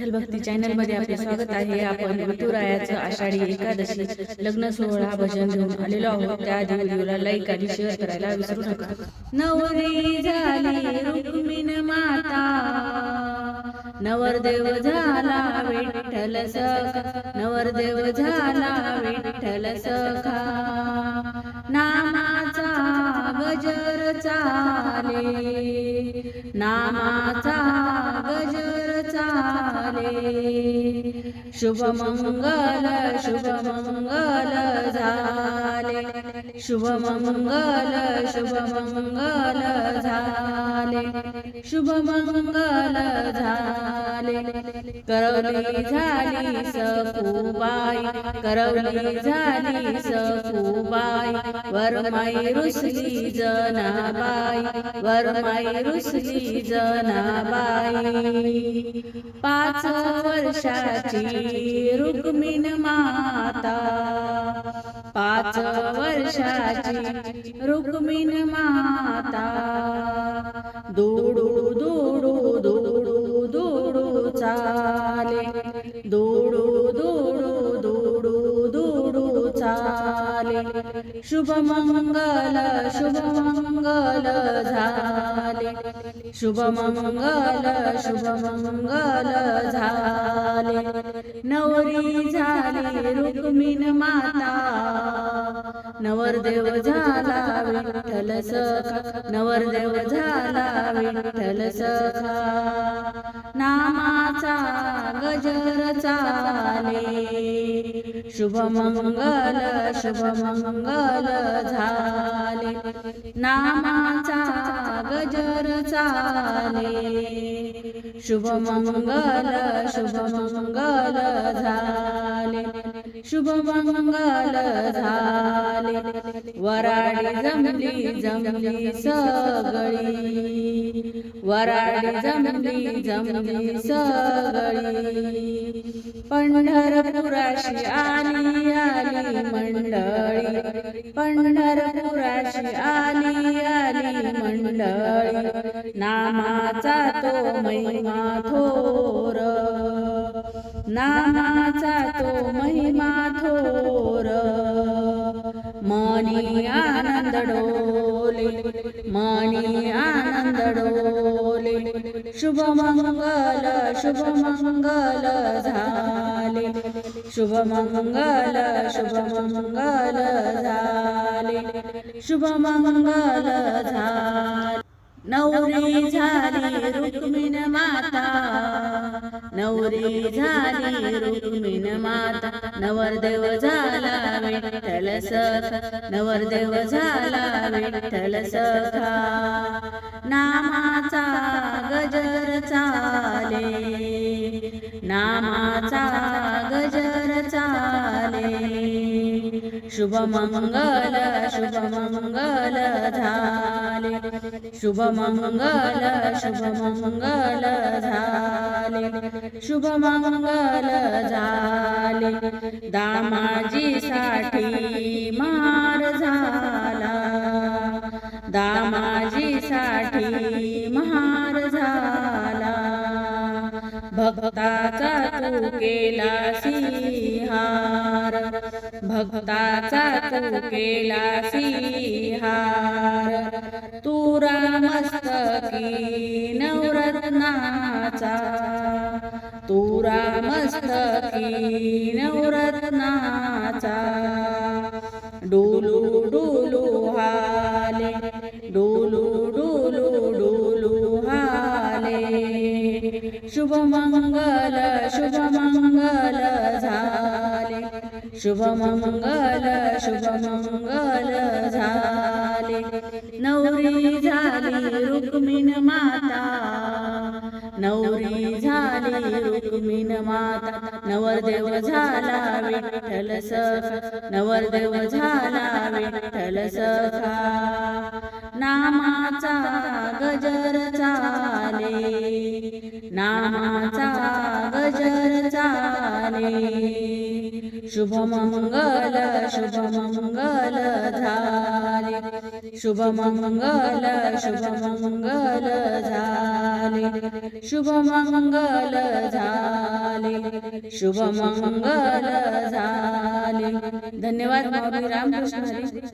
विठ्ठल भक्ती चॅनलमध्ये आपले स्वागत आहे. आपण विठुरायाचं आषाढी एकादशी. लग्न सोहळा भजन घेऊन आलेलो आहोत. त्या व्हिडिओला लाईक आणि शेअर करायला विसरू नका. नवरी झाली रुक्मिण माता. नवरदेव झाला विठ्ठल सखा. नवरदेव झाला विठ्ठल सखा. नामाचा गजर चाले. नामाचा शुभ मंगल शुभ मंगल झाले. शुभ मंगल शुभ मंगल झाले. शुभ मंगल झाले. करवली झाली सखूबाई करवली झाली सखूबाई वरमाई रुसली जनाबाई वरमाई रुसली जनाबाई. पाच वर्षाची रुक्मिण माता. पाच वर्ष वर्षाची रुक्मिण माता. दोडू दोडू दोडू दोडू चाले. दोडू दोडू दोडू दोडू चाले. शुभ मंगल शुभ मंगल झाले. शुभ मंगल शुभ मंगल झाले. नवरी झाली रुक्मिण माता. नवरदेव झाला विठ्ठल सखा नवरदेव झाला विठ्ठल सखा नामाचा गजर चाले. शुभ मंगल शुभ मंगल झाले. नामाचा गजर चाले. शुभ मंगल शुभ मंगल झाले. शुभ मंगल झाले वराडी जमली जमली सगळी. वराडी जमली जमली सगळी. पंढरपुराशी आली आली मंडळी. पंढरपुराशी आली आली मंडळी. नामाचा तो महिमा थो नानाचा तो महिमा थोर. मनी आनंद डोले मनी आनंद डोले. शुभ मंगल शुभ मंगल झाले. शुभ मंगल शुभ मंगल झाले. शुभ मंगल झाले. नवरी झाली रुक्मिण माता. नवरी झाली रुक्मिण माता. नवरदेव झाला विठ्ठल सखा नवरदेव झाला विठ्ठल सखा नामाचा गजर शुभ मंगल शुभ मंगल झाले। शुभ मंगल शुभ मंगल झाले। शुभ मंगल झाले। दामाजी साठी मार झाला। दामाजी भक्ताचा तू केला सिंहार भक्ताचा तू केला सिंहार तुरा मस्तकी नवरत्नाचा. तुरा मस्तकी नवरत्नाचा. डोलू डोलू हाले डोलू शुभ मंगल शुभ मंगल झाले. शुभ मंगल शुभ मंगल झाले. नवरी झाली रुक्मिण माता. नवरी झाली रुक्मिण माता. नवरदेव झाला विठ्ठल सखा. नवरदेव झाला विठ्ठल सखा. नामाचा गजर चाले शुभ मंगल शुभ मंगल धारे शुभ मंगल शुभ मंगल झाले. शुभ मंगल झाले. शुभ मंगल झाले. धन्यवाद माऊली रामकृष्ण